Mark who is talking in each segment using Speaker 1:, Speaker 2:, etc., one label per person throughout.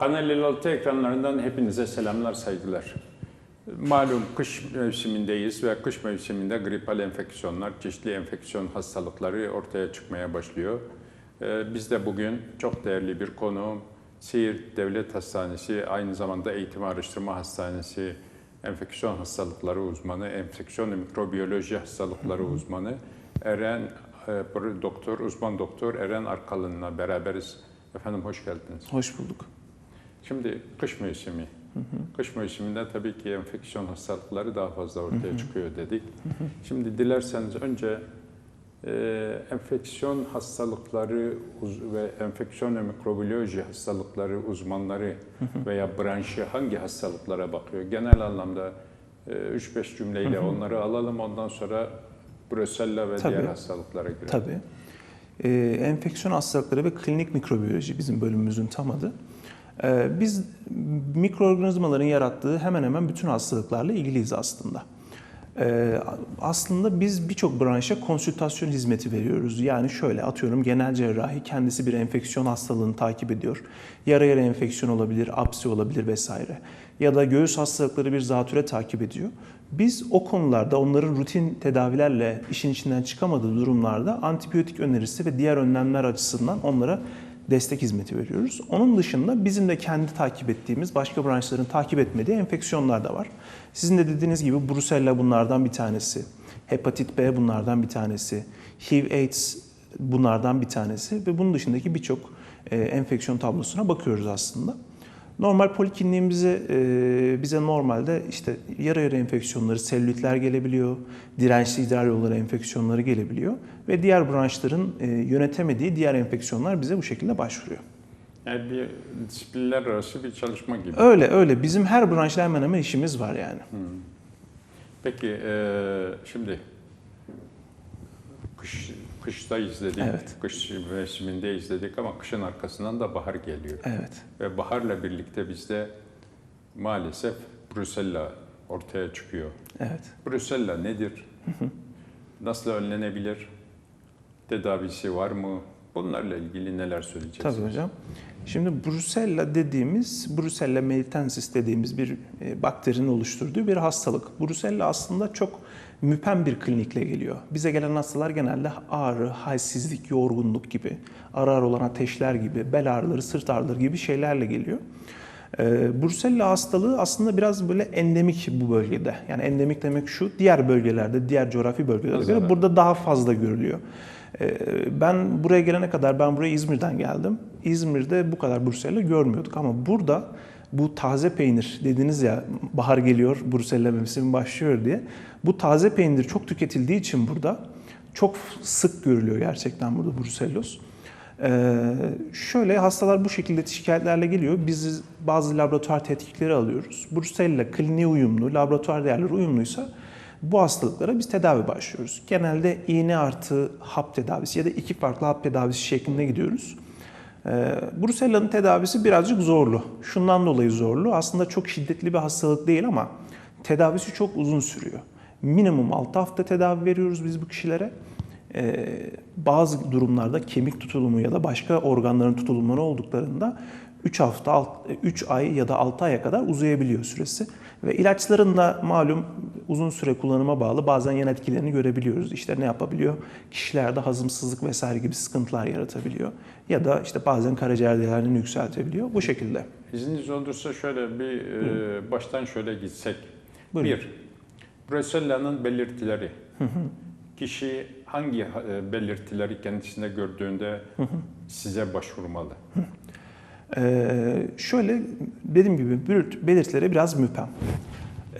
Speaker 1: Kanal 56 ekranlarından hepinize selamlar, saygılar. Malum kış mevsimindeyiz ve kış mevsiminde gripal enfeksiyonlar, çeşitli enfeksiyon hastalıkları ortaya çıkmaya başlıyor. Ee, Biz de bugün çok değerli bir konuğum, Siirt Devlet Hastanesi, aynı zamanda Eğitim Araştırma Hastanesi, enfeksiyon hastalıkları uzmanı, enfeksiyon mikrobiyoloji hastalıkları uzmanı Eren e, Doktor, uzman doktor Eren Arkalı'nla beraberiz. Efendim hoş geldiniz.
Speaker 2: Hoş bulduk.
Speaker 1: Şimdi kış mevsimi. Kış mevsiminde tabii ki enfeksiyon hastalıkları daha fazla ortaya çıkıyor dedik. Şimdi dilerseniz önce e, enfeksiyon hastalıkları ve enfeksiyon ve mikrobiyoloji hastalıkları uzmanları veya branşı hangi hastalıklara bakıyor? Genel anlamda e, 3-5 cümleyle onları alalım ondan sonra Brusella ve
Speaker 2: Tabii.
Speaker 1: diğer hastalıklara girelim.
Speaker 2: Tabii. Ee, enfeksiyon hastalıkları ve klinik mikrobiyoloji bizim bölümümüzün tam adı. Ee, biz mikroorganizmaların yarattığı hemen hemen bütün hastalıklarla ilgiliyiz aslında. Ee, aslında biz birçok branşa konsültasyon hizmeti veriyoruz. Yani şöyle atıyorum genel cerrahi kendisi bir enfeksiyon hastalığını takip ediyor. Yara yara enfeksiyon olabilir, apsi olabilir vesaire. Ya da göğüs hastalıkları bir zatüre takip ediyor. Biz o konularda onların rutin tedavilerle işin içinden çıkamadığı durumlarda antibiyotik önerisi ve diğer önlemler açısından onlara destek hizmeti veriyoruz. Onun dışında bizim de kendi takip ettiğimiz, başka branşların takip etmediği enfeksiyonlar da var. Sizin de dediğiniz gibi Brusella bunlardan bir tanesi. Hepatit B bunlardan bir tanesi. HIV AIDS bunlardan bir tanesi ve bunun dışındaki birçok e, enfeksiyon tablosuna bakıyoruz aslında. Normal polikliniğimize e, bize normalde işte yara yara enfeksiyonları, selülitler gelebiliyor, dirençli idrar yolları enfeksiyonları gelebiliyor ve diğer branşların e, yönetemediği diğer enfeksiyonlar bize bu şekilde başvuruyor.
Speaker 1: Yani bir disiplinler arası bir çalışma gibi.
Speaker 2: Öyle öyle bizim her branşla hemen hemen işimiz var yani.
Speaker 1: Peki eee, şimdi kış kışta izledik,
Speaker 2: Evet.
Speaker 1: kış mevsiminde izledik ama kışın arkasından da bahar geliyor.
Speaker 2: Evet.
Speaker 1: Ve baharla birlikte bizde maalesef Brusella ortaya çıkıyor.
Speaker 2: Evet.
Speaker 1: Brusella nedir? Nasıl önlenebilir? Tedavisi var mı? Bunlarla ilgili neler söyleyeceksiniz?
Speaker 2: Tabii hocam. Şimdi Brusella dediğimiz, Brusella melitensis dediğimiz bir e, bakterinin oluşturduğu bir hastalık. Brusella aslında çok müpem bir klinikle geliyor. Bize gelen hastalar genelde ağrı, halsizlik, yorgunluk gibi, ara ara olan ateşler gibi, bel ağrıları, sırt ağrıları gibi şeylerle geliyor. Ee, Brusella hastalığı aslında biraz böyle endemik bu bölgede. Yani endemik demek şu, diğer bölgelerde, diğer coğrafi bölgelerde
Speaker 1: Nazaran.
Speaker 2: göre burada daha fazla görülüyor. Ee, Ben buraya gelene kadar, ben buraya İzmir'den geldim. İzmir'de bu kadar Brusella görmüyorduk ama burada bu taze peynir dediniz ya bahar geliyor, Brusella mevsimi başlıyor diye. Bu taze peynir çok tüketildiği için burada çok sık görülüyor gerçekten burada Bruselloz. Ee, şöyle hastalar bu şekilde şikayetlerle geliyor. Biz bazı laboratuvar tetkikleri alıyoruz. Brusella kliniğe uyumlu, laboratuvar değerleri uyumluysa bu hastalıklara biz tedavi başlıyoruz. Genelde iğne artı hap tedavisi ya da iki farklı hap tedavisi şeklinde gidiyoruz. Ee, Brusella'nın tedavisi birazcık zorlu. Şundan dolayı zorlu. Aslında çok şiddetli bir hastalık değil ama tedavisi çok uzun sürüyor. Minimum 6 hafta tedavi veriyoruz biz bu kişilere. Ee, bazı durumlarda kemik tutulumu ya da başka organların tutulumları olduklarında 3 hafta, 3 ay ya da 6 aya kadar uzayabiliyor süresi. Ve ilaçların da malum uzun süre kullanıma bağlı bazen yan etkilerini görebiliyoruz. İşte ne yapabiliyor? Kişilerde hazımsızlık vesaire gibi sıkıntılar yaratabiliyor. Ya da işte bazen karaciğer değerlerini yükseltebiliyor. Bu şekilde.
Speaker 1: İzniniz olursa şöyle bir e, baştan şöyle gitsek.
Speaker 2: Buyurun.
Speaker 1: Bir, Brusella'nın belirtileri. Kişi hangi e, belirtileri kendisinde gördüğünde size başvurmalı?
Speaker 2: Ee, şöyle dediğim gibi belirt- belirtileri biraz müpem.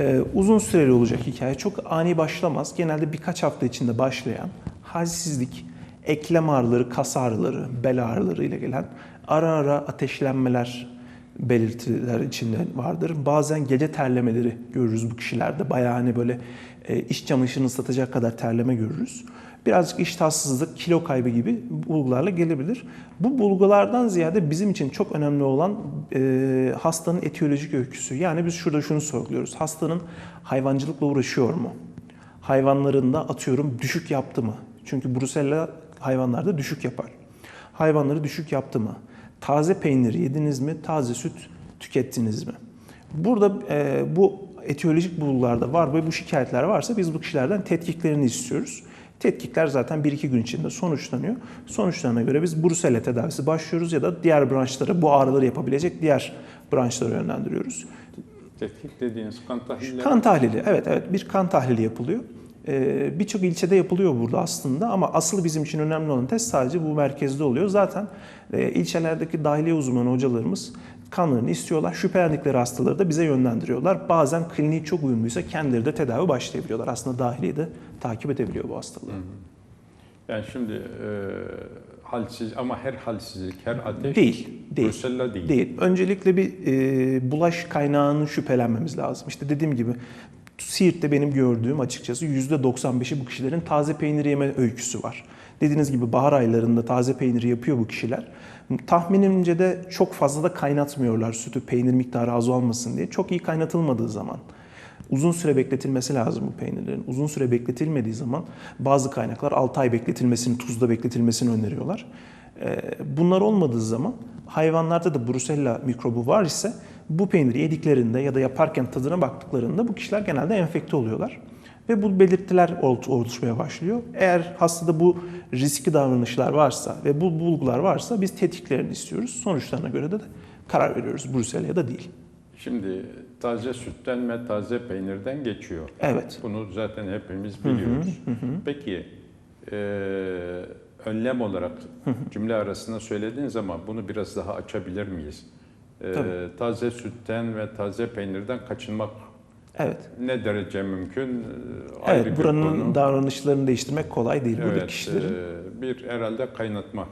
Speaker 2: Ee, uzun süreli olacak hikaye. Çok ani başlamaz. Genelde birkaç hafta içinde başlayan halsizlik, eklem ağrıları, kas ağrıları, bel ağrıları ile gelen ara ara ateşlenmeler belirtiler içinde vardır. Bazen gece terlemeleri görürüz bu kişilerde. Bayağı hani böyle e, iç çamaşırını ıslatacak kadar terleme görürüz. Birazcık iştahsızlık, kilo kaybı gibi bulgularla gelebilir. Bu bulgulardan ziyade bizim için çok önemli olan e, hastanın etiyolojik öyküsü. Yani biz şurada şunu sorguluyoruz. Hastanın hayvancılıkla uğraşıyor mu? Hayvanlarında atıyorum düşük yaptı mı? Çünkü Brusella hayvanlarda düşük yapar. Hayvanları düşük yaptı mı? taze peynir yediniz mi, taze süt tükettiniz mi? Burada e, bu etiyolojik bulgularda var ve bu şikayetler varsa biz bu kişilerden tetkiklerini istiyoruz. Tetkikler zaten 1-2 gün içinde sonuçlanıyor. Sonuçlarına göre biz Brusella tedavisi başlıyoruz ya da diğer branşlara bu ağrıları yapabilecek diğer branşlara yönlendiriyoruz.
Speaker 1: Tetkik dediğiniz kan tahlilleri.
Speaker 2: Kan tahlili, evet evet bir kan tahlili yapılıyor. Ee, Birçok ilçede yapılıyor burada aslında ama asıl bizim için önemli olan test sadece bu merkezde oluyor. Zaten e, ilçelerdeki dahiliye uzmanı hocalarımız kanlarını istiyorlar. Şüphelendikleri hastaları da bize yönlendiriyorlar. Bazen kliniği çok uyumluysa kendileri de tedavi başlayabiliyorlar. Aslında dahiliye de takip edebiliyor bu hastalığı.
Speaker 1: Yani şimdi e, halsiz ama her halsizlik, her ateş
Speaker 2: Değil, değil.
Speaker 1: Brusella değil.
Speaker 2: Değil. Öncelikle bir e, bulaş kaynağının şüphelenmemiz lazım. İşte dediğim gibi Siirt'te benim gördüğüm açıkçası %95'i bu kişilerin taze peynir yeme öyküsü var. Dediğiniz gibi bahar aylarında taze peyniri yapıyor bu kişiler. Tahminimce de çok fazla da kaynatmıyorlar sütü peynir miktarı az olmasın diye. Çok iyi kaynatılmadığı zaman uzun süre bekletilmesi lazım bu peynirlerin. Uzun süre bekletilmediği zaman bazı kaynaklar 6 ay bekletilmesini, tuzda bekletilmesini öneriyorlar. Ee, Bunlar olmadığı zaman hayvanlarda da Brusella mikrobu var ise bu peyniri yediklerinde ya da yaparken tadına baktıklarında bu kişiler genelde enfekte oluyorlar. Ve bu belirtiler ol- oluşmaya başlıyor. Eğer hastada bu riskli davranışlar varsa ve bu bulgular varsa biz tetkiklerini istiyoruz. Sonuçlarına göre de, de karar veriyoruz Brusella ya da değil.
Speaker 1: Şimdi taze sütten ve taze peynirden geçiyor.
Speaker 2: Evet.
Speaker 1: Bunu zaten hepimiz biliyoruz. Peki e, önlem olarak cümle arasında söylediğiniz zaman bunu biraz daha açabilir miyiz? E, taze sütten ve taze peynirden kaçınmak
Speaker 2: Evet.
Speaker 1: ne derece mümkün? E, ayrı
Speaker 2: Evet, buranın
Speaker 1: konu.
Speaker 2: davranışlarını değiştirmek kolay değil.
Speaker 1: Evet,
Speaker 2: kişilerin
Speaker 1: e, bir herhalde kaynatma.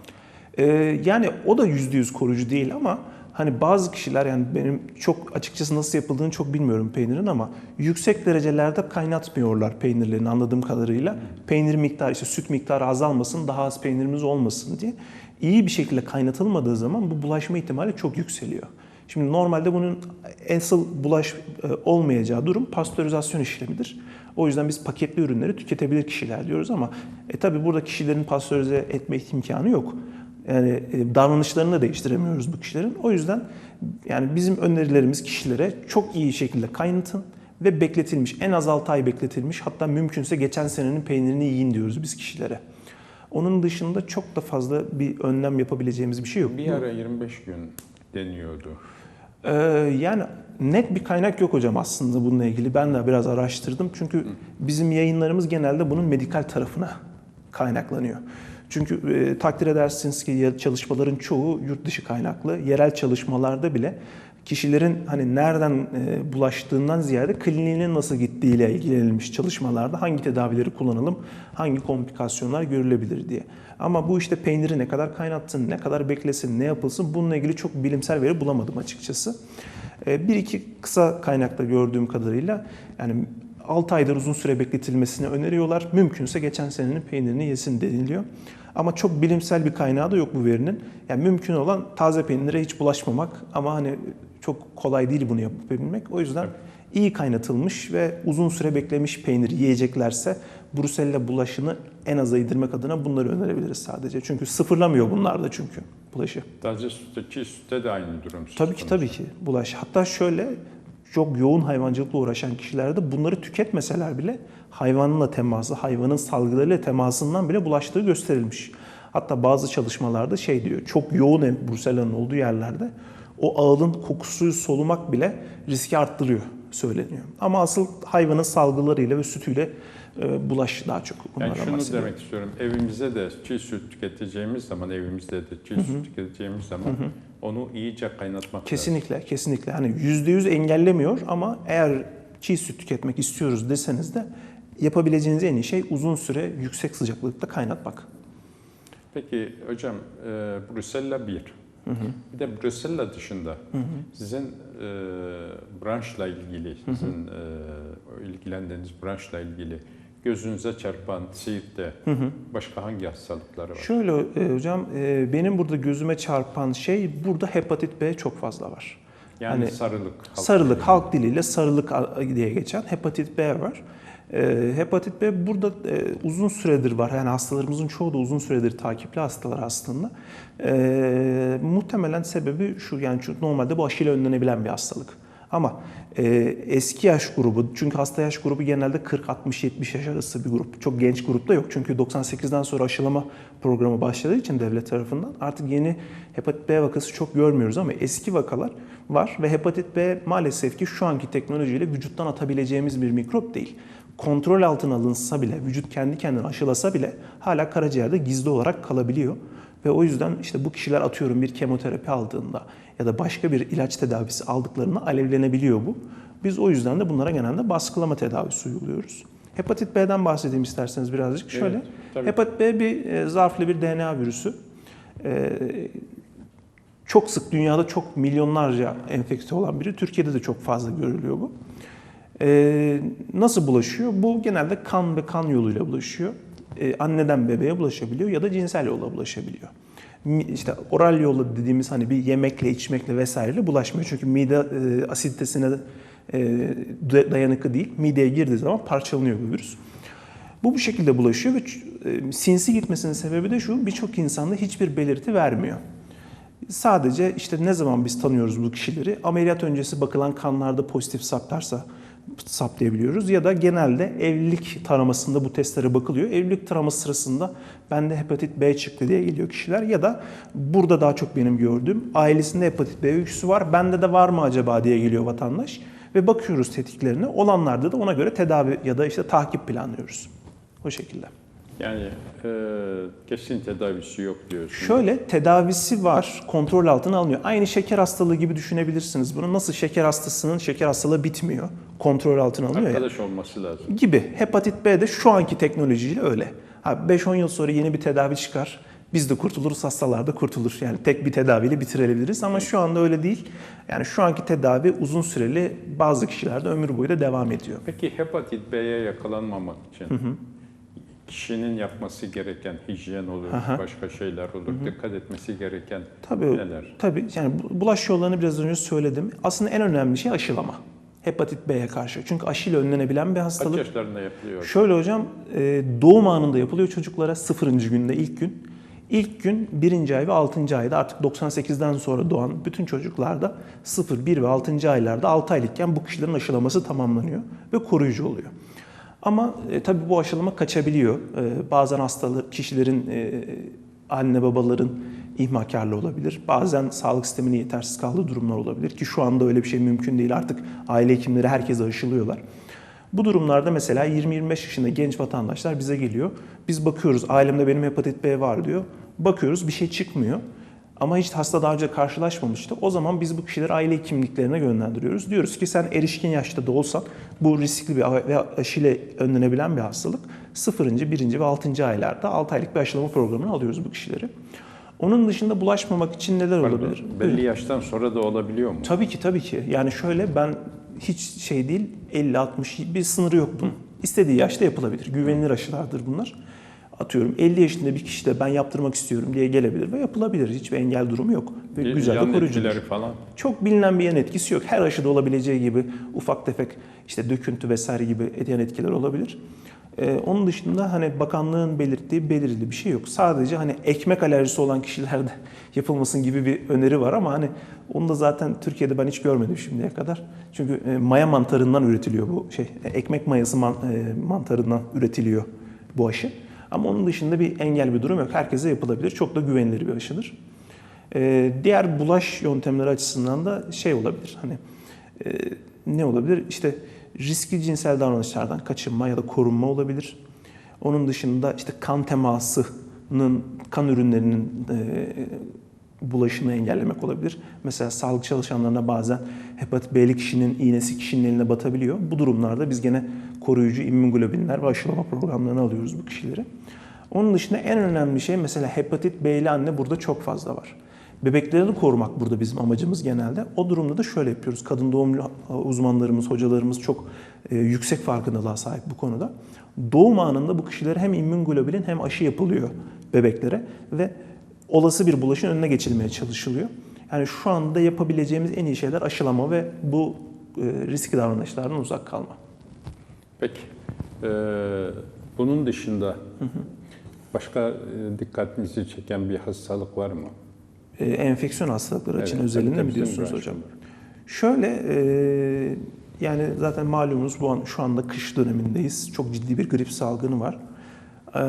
Speaker 2: Ee, yani o da yüzde yüz koruyucu değil ama hani bazı kişiler yani benim çok açıkçası nasıl yapıldığını çok bilmiyorum peynirin ama yüksek derecelerde kaynatmıyorlar peynirlerini anladığım kadarıyla. Peynir miktarı işte süt miktarı azalmasın daha az peynirimiz olmasın diye. İyi bir şekilde kaynatılmadığı zaman bu bulaşma ihtimali çok yükseliyor. Şimdi normalde bunun asıl bulaş e, olmayacağı durum pastörizasyon işlemidir. O yüzden biz paketli ürünleri tüketebilir kişiler diyoruz ama e, tabii burada kişilerin pastörize etme imkanı yok. Yani e, davranışlarını da değiştiremiyoruz bu kişilerin. O yüzden yani bizim önerilerimiz kişilere çok iyi şekilde kaynatın ve bekletilmiş, en az 6 ay bekletilmiş hatta mümkünse geçen senenin peynirini yiyin diyoruz biz kişilere. Onun dışında çok da fazla bir önlem yapabileceğimiz bir şey yok.
Speaker 1: Bir ara 25 gün deniyordu.
Speaker 2: Ee, yani net bir kaynak yok hocam aslında bununla ilgili. Ben de biraz araştırdım. Çünkü bizim yayınlarımız genelde bunun medikal tarafına kaynaklanıyor. Çünkü e, takdir edersiniz ki çalışmaların çoğu yurt dışı kaynaklı. Yerel çalışmalarda bile kişilerin hani nereden e, bulaştığından ziyade kliniğine nasıl gittiğiyle ilgilenilmiş çalışmalarda hangi tedavileri kullanalım, hangi komplikasyonlar görülebilir diye. Ama bu işte peyniri ne kadar kaynattın, ne kadar beklesin, ne yapılsın bununla ilgili çok bilimsel veri bulamadım açıkçası. E, Bir iki kısa kaynakta gördüğüm kadarıyla yani 6 aydır uzun süre bekletilmesini öneriyorlar. Mümkünse geçen senenin peynirini yesin deniliyor. Ama çok bilimsel bir kaynağı da yok bu verinin. Yani mümkün olan taze peynire hiç bulaşmamak ama hani çok kolay değil bunu yapabilmek. O yüzden iyi kaynatılmış ve uzun süre beklemiş peynir yiyeceklerse Brusella bulaşını en aza indirmek adına bunları önerebiliriz sadece. Çünkü sıfırlamıyor bunlar da çünkü bulaşı.
Speaker 1: Taze sütte, çiğ sütte de aynı durum.
Speaker 2: Tabii ki tabii ki bulaş. Hatta şöyle çok yoğun hayvancılıkla uğraşan kişilerde bunları tüketmeseler bile hayvanla teması, hayvanın salgılarıyla temasından bile bulaştığı gösterilmiş. Hatta bazı çalışmalarda şey diyor, çok yoğun hem Brusella'nın olduğu yerlerde o ağılın kokusu solumak bile riski arttırıyor söyleniyor. Ama asıl hayvanın salgılarıyla ve sütüyle e, bulaş daha çok.
Speaker 1: Yani şunu
Speaker 2: bahsediyor.
Speaker 1: demek istiyorum. Evimizde de çiğ süt tüketeceğimiz zaman, evimizde de çiğ süt tüketeceğimiz zaman onu iyice kaynatmak lazım.
Speaker 2: Kesinlikle, kesinlikle. Hani yüzde yüz engellemiyor ama eğer çiğ süt tüketmek istiyoruz deseniz de yapabileceğiniz en iyi şey uzun süre yüksek sıcaklıkta kaynatmak.
Speaker 1: Peki hocam, e, Brusella 1. Bir de Brusella dışında sizin e, branşla ilgili, sizin e, ilgilendiğiniz branşla ilgili gözünüze çarpan Siirt'te başka hangi hastalıklar var?
Speaker 2: Şöyle e, hocam, e, benim burada gözüme çarpan şey burada hepatit B çok fazla var.
Speaker 1: Yani
Speaker 2: Hani
Speaker 1: sarılık. halk
Speaker 2: sarılık
Speaker 1: dili.
Speaker 2: halk diliyle sarılık diye geçen hepatit B var. Ee, hepatit B burada e, uzun süredir var. Yani hastalarımızın çoğu da uzun süredir takipli hastalar aslında. Ee, muhtemelen sebebi şu yani çünkü normalde bu aşıyla önlenebilen bir hastalık. Ama e, eski yaş grubu, çünkü hasta yaş grubu genelde 40-60-70 yaş arası bir grup. Çok genç grupta yok. Çünkü 98'den sonra aşılama programı başladığı için devlet tarafından artık yeni hepatit B vakası çok görmüyoruz ama eski vakalar var ve hepatit B maalesef ki şu anki teknolojiyle vücuttan atabileceğimiz bir mikrop değil. Kontrol altına alınsa bile, vücut kendi kendine aşılasa bile hala karaciğerde gizli olarak kalabiliyor. Ve o yüzden işte bu kişiler atıyorum bir kemoterapi aldığında ya da başka bir ilaç tedavisi aldıklarında alevlenebiliyor bu. Biz o yüzden de bunlara genelde baskılama tedavisi uyguluyoruz. Hepatit B'den bahsedeyim isterseniz birazcık. Şöyle,
Speaker 1: Evet, tabii.
Speaker 2: hepatit B bir e, zarflı bir DNA virüsü. E, çok sık dünyada çok milyonlarca enfekte olan biri. Türkiye'de de çok fazla görülüyor bu. E, nasıl bulaşıyor? Bu genelde kan ve kan yoluyla bulaşıyor. E, anneden bebeğe bulaşabiliyor ya da cinsel yolla bulaşabiliyor. İşte oral yolla dediğimiz hani bir yemekle, içmekle vesaireyle bulaşmıyor. Çünkü mide e, asiditesine e, da- dayanıklı değil. Mideye girdiği zaman parçalanıyor bu virüs. Bu bu şekilde bulaşıyor ve e, sinsi gitmesinin sebebi de şu, birçok insanda hiçbir belirti vermiyor. Sadece işte ne zaman biz tanıyoruz bu kişileri? Ameliyat öncesi bakılan kanlarda pozitif saptarsa saptayabiliyoruz ya da genelde evlilik taramasında bu testlere bakılıyor. Evlilik taraması sırasında bende hepatit B çıktı diye geliyor kişiler ya da burada daha çok benim gördüğüm ailesinde hepatit B öyküsü var. Bende de var mı acaba diye geliyor vatandaş ve bakıyoruz tetiklerine. Olanlarda da ona göre tedavi ya da işte takip planlıyoruz. O şekilde.
Speaker 1: Yani e, kesin tedavisi yok diyorsun.
Speaker 2: Şöyle tedavisi var, kontrol altına alınıyor. Aynı şeker hastalığı gibi düşünebilirsiniz bunu. Nasıl şeker hastasının şeker hastalığı bitmiyor, kontrol altına alınıyor ya.
Speaker 1: Arkadaş olması lazım.
Speaker 2: Gibi. Hepatit B de şu anki teknolojiyle öyle. Ha, 5-10 yıl sonra yeni bir tedavi çıkar. Biz de kurtuluruz, hastalar da kurtulur. Yani tek bir tedaviyle bitirebiliriz ama şu anda öyle değil. Yani şu anki tedavi uzun süreli bazı kişilerde ömür boyu da devam ediyor.
Speaker 1: Peki hepatit B'ye yakalanmamak için kişinin yapması gereken hijyen olur,
Speaker 2: Aha.
Speaker 1: başka şeyler olur, dikkat etmesi gereken
Speaker 2: Tabii,
Speaker 1: neler?
Speaker 2: tabii yani bu- bulaş yollarını biraz önce söyledim. Aslında en önemli şey aşılama. Hepatit B'ye karşı. Çünkü aşıyla önlenebilen bir
Speaker 1: Kaç
Speaker 2: hastalık.
Speaker 1: yaşlarında yapılıyor?
Speaker 2: Şöyle hocam, e, doğum anında yapılıyor çocuklara sıfırıncı günde ilk gün. İlk gün birinci ay ve altıncı ayda artık 98'den sonra doğan bütün çocuklarda 0, 1 ve 6. aylarda 6 aylıkken bu kişilerin aşılaması tamamlanıyor ve koruyucu oluyor. Ama e, tabii bu aşılama kaçabiliyor. E, bazen hastalar, kişilerin, e, anne babaların ihmalkarlı olabilir. Bazen sağlık sisteminin yetersiz kaldığı durumlar olabilir ki şu anda öyle bir şey mümkün değil. Artık aile hekimleri herkese aşılıyorlar. Bu durumlarda mesela 20-25 yaşında genç vatandaşlar bize geliyor. Biz bakıyoruz ailemde benim hepatit B var diyor. Bakıyoruz bir şey çıkmıyor. Ama hiç hasta daha önce karşılaşmamıştı. O zaman biz bu kişileri aile hekimliklerine yönlendiriyoruz. Diyoruz ki sen erişkin yaşta da olsan bu riskli bir ve aşıyla önlenebilen bir hastalık. 0. 1. ve 6. aylarda 6 aylık bir aşılama programını alıyoruz bu kişileri. Onun dışında bulaşmamak için neler
Speaker 1: Pardon,
Speaker 2: olabilir?
Speaker 1: belli yaştan sonra da olabiliyor mu?
Speaker 2: Tabii ki tabii ki. Yani şöyle ben hiç şey değil 50-60 bir sınırı yok bunun. İstediği yaşta yapılabilir. Güvenilir aşılardır bunlar. Atıyorum 50 yaşında bir kişi de ben yaptırmak istiyorum diye gelebilir ve yapılabilir. Hiçbir engel durumu yok. Ve
Speaker 1: Y-
Speaker 2: güzel de koruyucudur.
Speaker 1: etkileri falan.
Speaker 2: Çok bilinen bir yan etkisi yok. Her aşıda olabileceği gibi ufak tefek işte döküntü vesaire gibi yan etkiler olabilir. Ee, onun dışında hani bakanlığın belirttiği belirli bir şey yok. Sadece hani ekmek alerjisi olan kişilerde yapılmasın gibi bir öneri var ama hani onu da zaten Türkiye'de ben hiç görmedim şimdiye kadar. Çünkü e, maya mantarından üretiliyor bu şey. E, Ekmek mayası man- e, mantarından üretiliyor bu aşı. Ama onun dışında bir engel bir durum yok. Herkese yapılabilir. Çok da güvenilir bir aşıdır. Ee, diğer bulaş yöntemleri açısından da şey olabilir. Hani e, ne olabilir? İşte riskli cinsel davranışlardan kaçınma ya da korunma olabilir. Onun dışında işte kan temasının, kan ürünlerinin e, bulaşını engellemek olabilir. Mesela sağlık çalışanlarına bazen hepatit B'li kişinin iğnesi kişinin eline batabiliyor. Bu durumlarda biz gene koruyucu immünoglobinler ve aşılama programlarını alıyoruz bu kişileri. Onun dışında en önemli şey mesela hepatit B'li anne burada çok fazla var. Bebeklerini korumak burada bizim amacımız genelde. O durumda da şöyle yapıyoruz. Kadın doğum uzmanlarımız, hocalarımız çok e, yüksek farkındalığa sahip bu konuda. Doğum anında bu kişilere hem immünoglobulin hem aşı yapılıyor bebeklere ve olası bir bulaşın önüne geçilmeye çalışılıyor. Yani şu anda yapabileceğimiz en iyi şeyler aşılama ve bu e, riskli davranışlardan uzak kalma.
Speaker 1: Peki. Ee, bunun dışında başka e, dikkatinizi çeken bir hastalık var mı?
Speaker 2: E, enfeksiyon hastalıkları için
Speaker 1: Evet,
Speaker 2: özelinde
Speaker 1: tabii,
Speaker 2: mi diyorsunuz hocam? Şöyle e, yani zaten malumunuz bu an şu anda kış dönemindeyiz. Çok ciddi bir grip salgını var. E,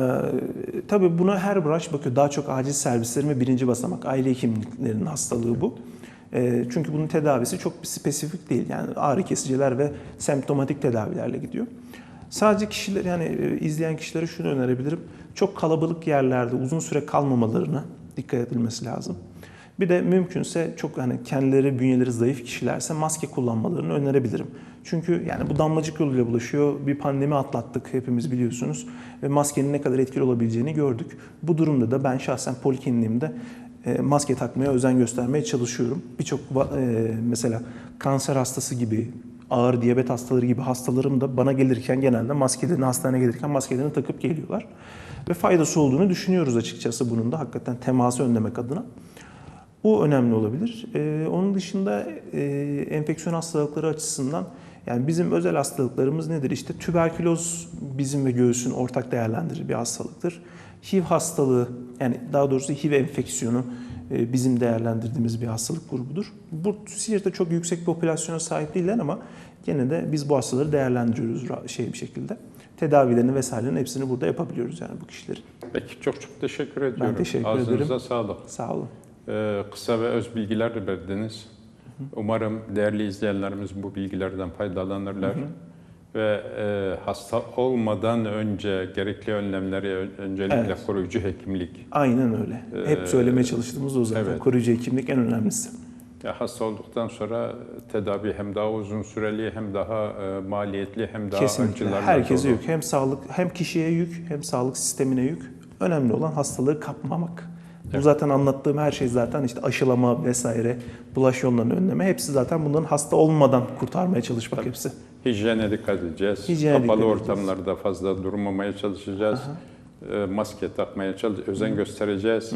Speaker 2: tabii buna her branş bakıyor. Daha çok acil servislerin ve birinci basamak aile hekimliklerinin hastalığı bu. E, çünkü bunun tedavisi çok spesifik değil. Yani ağrı kesiciler ve semptomatik tedavilerle gidiyor. Sadece kişiler yani e, izleyen kişilere şunu önerebilirim. Çok kalabalık yerlerde uzun süre kalmamalarına dikkat edilmesi lazım. Bir de mümkünse çok hani kendileri bünyeleri zayıf kişilerse maske kullanmalarını önerebilirim. Çünkü yani bu damlacık yoluyla bulaşıyor. Bir pandemi atlattık hepimiz biliyorsunuz ve maskenin ne kadar etkili olabileceğini gördük. Bu durumda da ben şahsen polikliniğimde e, maske takmaya özen göstermeye çalışıyorum. Birçok e, mesela kanser hastası gibi ağır diyabet hastaları gibi hastalarım da bana gelirken genelde maskelerini hastaneye gelirken maskelerini takıp geliyorlar. Ve faydası olduğunu düşünüyoruz açıkçası bunun da hakikaten teması önlemek adına. Bu önemli olabilir. Ee, onun dışında e, enfeksiyon hastalıkları açısından yani bizim özel hastalıklarımız nedir? İşte tüberküloz bizim ve göğsün ortak değerlendirir bir hastalıktır. HIV hastalığı yani daha doğrusu HIV enfeksiyonu e, bizim değerlendirdiğimiz bir hastalık grubudur. Bu Siirt'te çok yüksek popülasyona sahip değiller ama gene de biz bu hastaları değerlendiriyoruz şey bir şekilde. Tedavilerini vesairelerin hepsini burada yapabiliyoruz yani bu kişilerin.
Speaker 1: Peki çok çok teşekkür ediyorum.
Speaker 2: teşekkür
Speaker 1: Ağzınıza
Speaker 2: ederim.
Speaker 1: sağlık.
Speaker 2: Sağ olun.
Speaker 1: Ee, kısa ve öz bilgiler de verdiniz. Umarım değerli izleyenlerimiz bu bilgilerden faydalanırlar. Ve e, hasta olmadan önce gerekli önlemleri öncelikle
Speaker 2: Evet.
Speaker 1: koruyucu hekimlik.
Speaker 2: Aynen öyle. Hep
Speaker 1: Ee,
Speaker 2: söylemeye çalıştığımız o zaten.
Speaker 1: evet.
Speaker 2: Koruyucu hekimlik en önemlisi.
Speaker 1: Ya hasta olduktan sonra tedavi hem daha uzun süreli hem daha e, maliyetli hem daha
Speaker 2: Kesinlikle. Herkese yük. Hem sağlık hem kişiye yük hem sağlık sistemine yük. Önemli olan hastalığı kapmamak. Bu zaten anlattığım her şey zaten işte aşılama vesaire, bulaş yollarını önleme hepsi zaten bunların hasta olmadan kurtarmaya çalışmak
Speaker 1: Tabii.
Speaker 2: hepsi.
Speaker 1: Hijyene dikkat edeceğiz.
Speaker 2: Hijyene
Speaker 1: Kapalı
Speaker 2: dikkat edeceğiz.
Speaker 1: ortamlarda fazla durmamaya çalışacağız. E, maske takmaya çalış, özen göstereceğiz.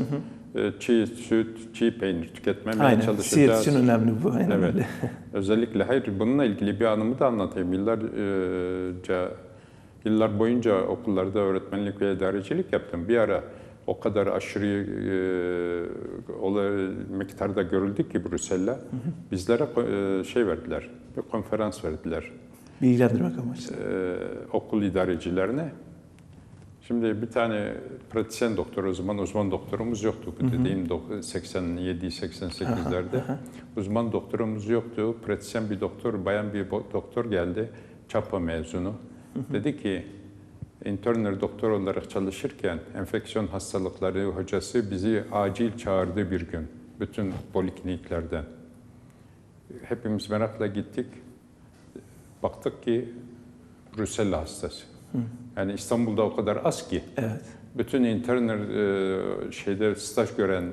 Speaker 1: E, çiğ süt, çiğ peynir tüketmemeye
Speaker 2: Aynen.
Speaker 1: Çalışacağız.
Speaker 2: için önemli bu. Aynen
Speaker 1: Evet. Özellikle hayır bununla ilgili bir anımı da anlatayım. Yıllarca yıllar boyunca okullarda öğretmenlik ve idarecilik yaptım. Bir ara o kadar aşırı e, olay, miktarda görüldük ki Brüksel'le. Bizlere e, şey verdiler, bir konferans verdiler
Speaker 2: Bilgilendirmek amaçlı.
Speaker 1: e, okul idarecilerine. Şimdi bir tane pratisyen doktor o zaman uzman doktorumuz yoktu. Bu dediğim dok- 87-88'lerde uzman doktorumuz yoktu. Pratisyen bir doktor, bayan bir doktor geldi. Çapa mezunu. Dedi ki interner doktor olarak çalışırken enfeksiyon hastalıkları hocası bizi acil çağırdı bir gün. Bütün polikliniklerden. Hepimiz merakla gittik. Baktık ki Brüssel hastası. Yani İstanbul'da o kadar az ki.
Speaker 2: Evet.
Speaker 1: Bütün interner e, şeyde staj gören e,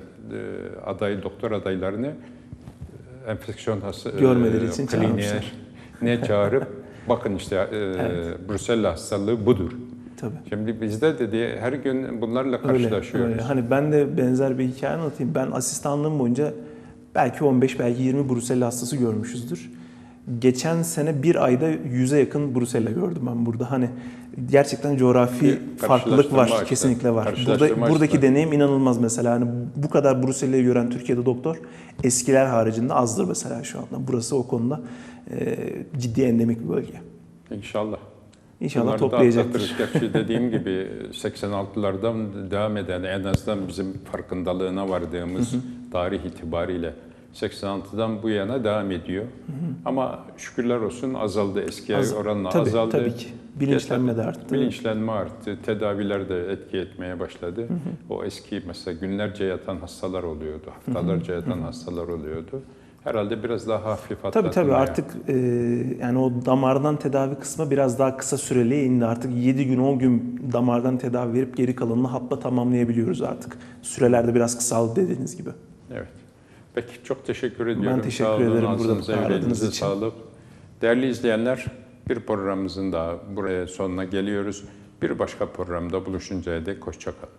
Speaker 1: aday doktor adaylarını e, enfeksiyon hasta e,
Speaker 2: Görmeleri için
Speaker 1: kliniğe ne çağırıp bakın işte e, Brüssel hastalığı budur.
Speaker 2: Tabii.
Speaker 1: Şimdi bizde dedi her gün bunlarla
Speaker 2: Öyle,
Speaker 1: karşılaşıyoruz.
Speaker 2: öyle. Hani ben de benzer bir hikaye anlatayım. Ben asistanlığım boyunca belki 15 belki 20 Brusella hastası görmüşüzdür. Geçen sene bir ayda 100'e yakın Brusella gördüm ben burada. Hani gerçekten coğrafi
Speaker 1: Bir
Speaker 2: farklılık var.
Speaker 1: açısından.
Speaker 2: Kesinlikle var. Burada, buradaki
Speaker 1: açısından.
Speaker 2: deneyim inanılmaz mesela. Hani bu kadar Brusella'yı gören Türkiye'de doktor eskiler haricinde azdır mesela şu anda. Burası o konuda e, ciddi endemik bir bölge.
Speaker 1: İnşallah.
Speaker 2: İnşallah
Speaker 1: Bunları
Speaker 2: toplayacaktır.
Speaker 1: Gerçi dediğim gibi 86'lardan devam eden en azından bizim farkındalığına vardığımız tarih itibariyle 86'dan bu yana devam ediyor. Ama şükürler olsun azaldı. Eski
Speaker 2: Az-
Speaker 1: oranla
Speaker 2: tabii,
Speaker 1: azaldı.
Speaker 2: tabii ki. Bilinçlenme de arttı.
Speaker 1: Bilinçlenme arttı. Tedaviler de etki etmeye başladı. O eski mesela günlerce yatan hastalar oluyordu. Haftalarca yatan hastalar oluyordu. Herhalde biraz daha hafif
Speaker 2: Tabii
Speaker 1: atlatılmaya.
Speaker 2: tabii artık e, yani o damardan tedavi kısmı biraz daha kısa süreli indi. Artık 7 gün 10 gün damardan tedavi verip geri kalanını hapla tamamlayabiliyoruz artık. Sürelerde biraz kısaldı dediğiniz gibi.
Speaker 1: Evet. Peki çok teşekkür ediyorum.
Speaker 2: teşekkür
Speaker 1: Sağ olun,
Speaker 2: ederim burada
Speaker 1: yüreğinize
Speaker 2: için.
Speaker 1: sağlık. Değerli izleyenler, bir programımızın daha buraya sonuna geliyoruz. Bir başka programda buluşuncaya dek hoşça kalın.